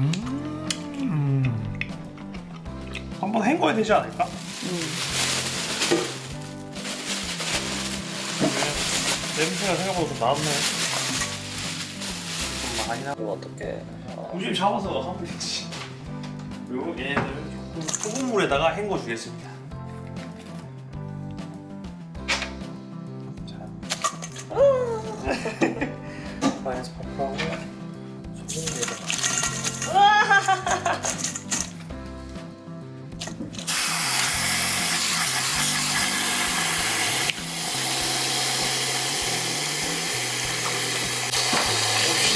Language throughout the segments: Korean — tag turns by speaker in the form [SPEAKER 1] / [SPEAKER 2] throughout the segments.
[SPEAKER 1] 음. 한번 헹궈야 되지 않을까?
[SPEAKER 2] 음.
[SPEAKER 1] 냄새가 생각보다 좀 나네. 좀 많이 나.
[SPEAKER 2] 이거 어떻게?
[SPEAKER 1] 우집 잡아서 하면 되지. 그리고 얘네들 조금 소금 물에다가 헹궈 주겠습니다.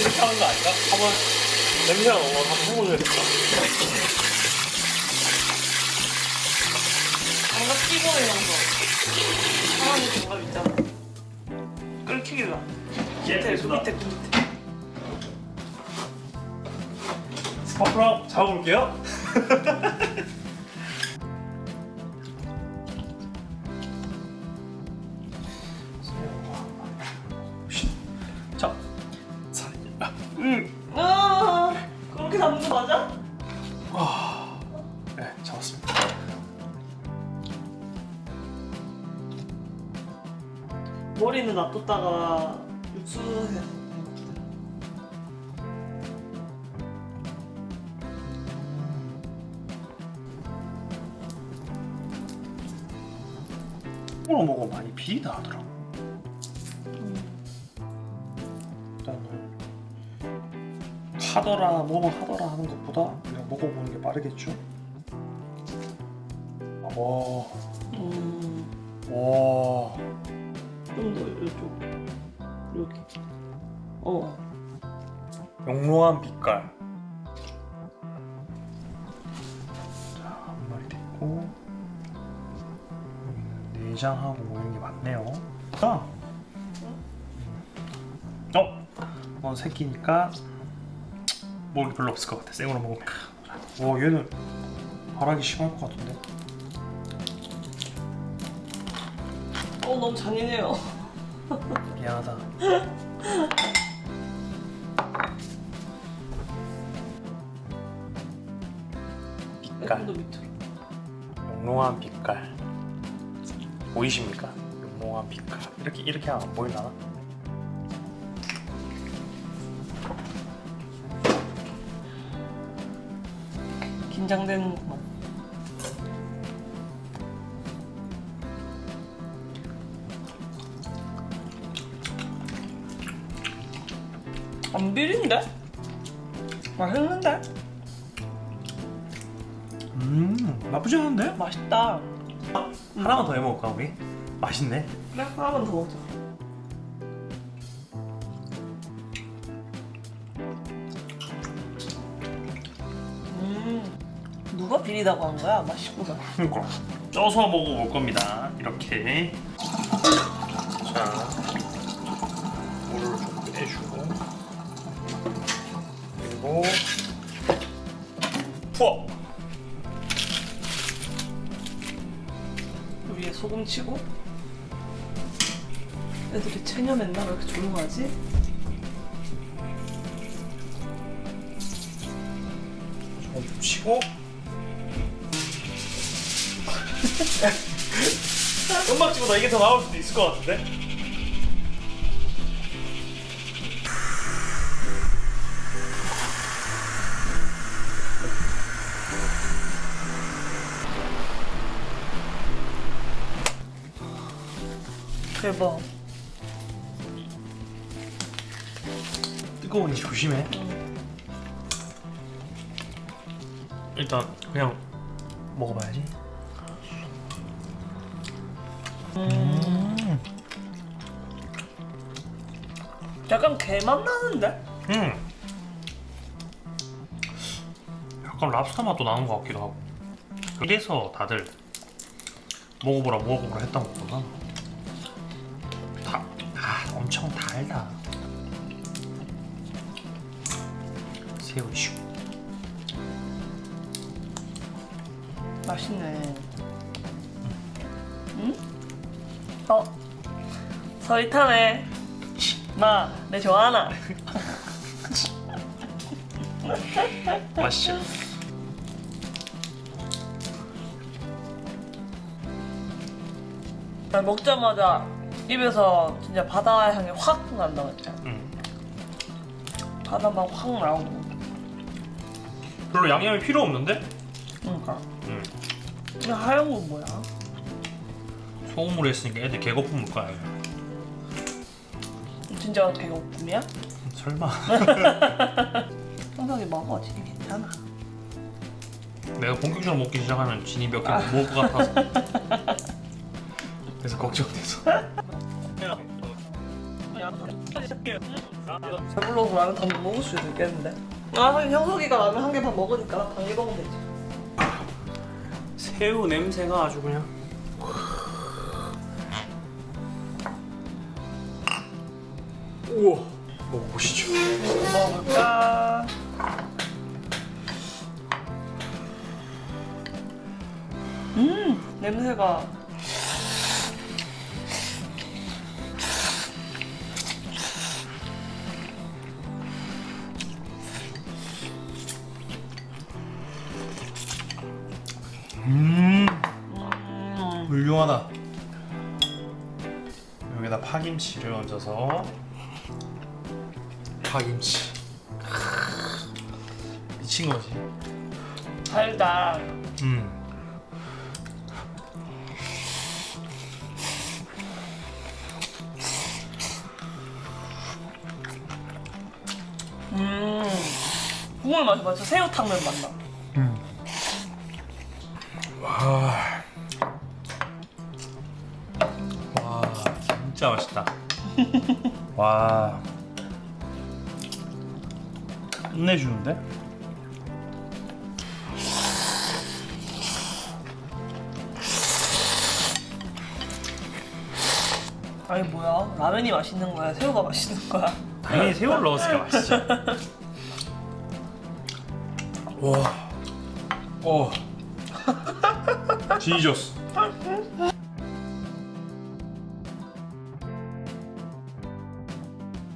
[SPEAKER 1] 이렇게 하는 거 아닌가? 한번 냄새가 너무 한번 해보셔야겠다.
[SPEAKER 2] 장갑 끼고 이런 거. 사람이 장갑 있잖아. 끓기길라. 밑에 그 밑에 그 밑에.
[SPEAKER 1] 스파프랑 잡아볼게요. 자, 자, 음,
[SPEAKER 2] 아 그렇게 잡는 거 맞아?
[SPEAKER 1] 네, 잡았습니다.
[SPEAKER 2] 머리는 놔뒀다가 육수해.
[SPEAKER 1] 통으로 먹으면 많이 비리다 하더라고. 하더라, 뭐뭐 하더라 하는 것보다 그냥 먹어보는 게 빠르겠죠. 와,
[SPEAKER 2] 음.
[SPEAKER 1] 와,
[SPEAKER 2] 좀더 이쪽. 이렇게. 어.
[SPEAKER 1] 영롱한 빛깔. 자, 한 마리 됐고 여기는 내장하고 뭐 이런 게 많네요. 아, 어, 이건 새끼니까 먹을 게 별로 없을 것 같아. 생으로 먹으면. 와, 얘는 발악이 심할 것 같은데.
[SPEAKER 2] 어 너무 잔인해요.
[SPEAKER 1] 미안하다. 빛깔.
[SPEAKER 2] 조금 더 밑으로.
[SPEAKER 1] 영롱한 빛깔 보이십니까? 영롱한 빛깔 이렇게 이렇게 하면 안 보이려나?
[SPEAKER 2] 긴장되는구만. 안 비린데? 맛있는데?
[SPEAKER 1] 음 나쁘지 않은데?
[SPEAKER 2] 맛있다.
[SPEAKER 1] 하나만 더 해먹을까 우리? 맛있네
[SPEAKER 2] 그래 하나만 더 먹자. 누가 비리다고 한 거야? 맛있구나.
[SPEAKER 1] 그러니까 쪄서 먹어볼 겁니다 이렇게 자 물을 좀 빼주고 그리고 부어
[SPEAKER 2] 위에 소금 치고 애들이 체념했나? 왜 이렇게 조용하지?
[SPEAKER 1] 소금 좀 치고 음악지보다 이게 더 나올 수도 있을 것 같은데?
[SPEAKER 2] 대박.
[SPEAKER 1] 뜨거우니 조심해 일단 그냥 먹어봐야지 음.
[SPEAKER 2] 약간 게맛 나는데?
[SPEAKER 1] 음. 약간 랍스터 맛도 나는 것 같기도 하고 이래서 다들 먹어보라 먹어보라 했던 거구나 다, 아 엄청 달다 새우 슈
[SPEAKER 2] 맛있네. 응? 어? 서리타네. 나, 내 좋아하나?
[SPEAKER 1] 맛있죠?
[SPEAKER 2] 먹자마자 입에서 진짜 바다 향이 확 난다 진짜.
[SPEAKER 1] 응.
[SPEAKER 2] 바다만 확 나오고.
[SPEAKER 1] 별로 양념이 필요 없는데?
[SPEAKER 2] 그러니까.
[SPEAKER 1] 응.
[SPEAKER 2] 이 하얀 건 뭐야?
[SPEAKER 1] 소금으로 했으니까 애들 개거품 물 거야.
[SPEAKER 2] 진짜 배고픔이야?
[SPEAKER 1] 설마.
[SPEAKER 2] 형석이 먹어, 진짜 괜찮아.
[SPEAKER 1] 내가 본격적으로 먹기 시작하면 진이 몇 개 못 먹을 것 같아서. 그래서 걱정돼서.
[SPEAKER 2] 배불러서 라면 다 못 먹을 수도 있겠는데. 아, 하긴 형석이가 라면 한 개 반 먹으니까 반개 먹으면 되지.
[SPEAKER 1] 새우 냄새가 아주 그냥. 우와. 먹어보시죠.
[SPEAKER 2] 먹을까? 음, 냄새가.
[SPEAKER 1] 음.
[SPEAKER 2] 음,
[SPEAKER 1] 훌륭하다. 여기다 파김치를 얹어서 파김치 미친 거지.
[SPEAKER 2] 달다.
[SPEAKER 1] 음.
[SPEAKER 2] 음, 국물 맛이 맞죠? 새우탕면 맛나.
[SPEAKER 1] 음. 와. 와, 진짜 맛있다. 와. 끝내주는데?
[SPEAKER 2] 아니 뭐야? 라면이 맛있는 거야? 새우가 맛있는 거야?
[SPEAKER 1] 당연히 새우를 넣었으니까 맛있죠. 와. 어. 지졌어.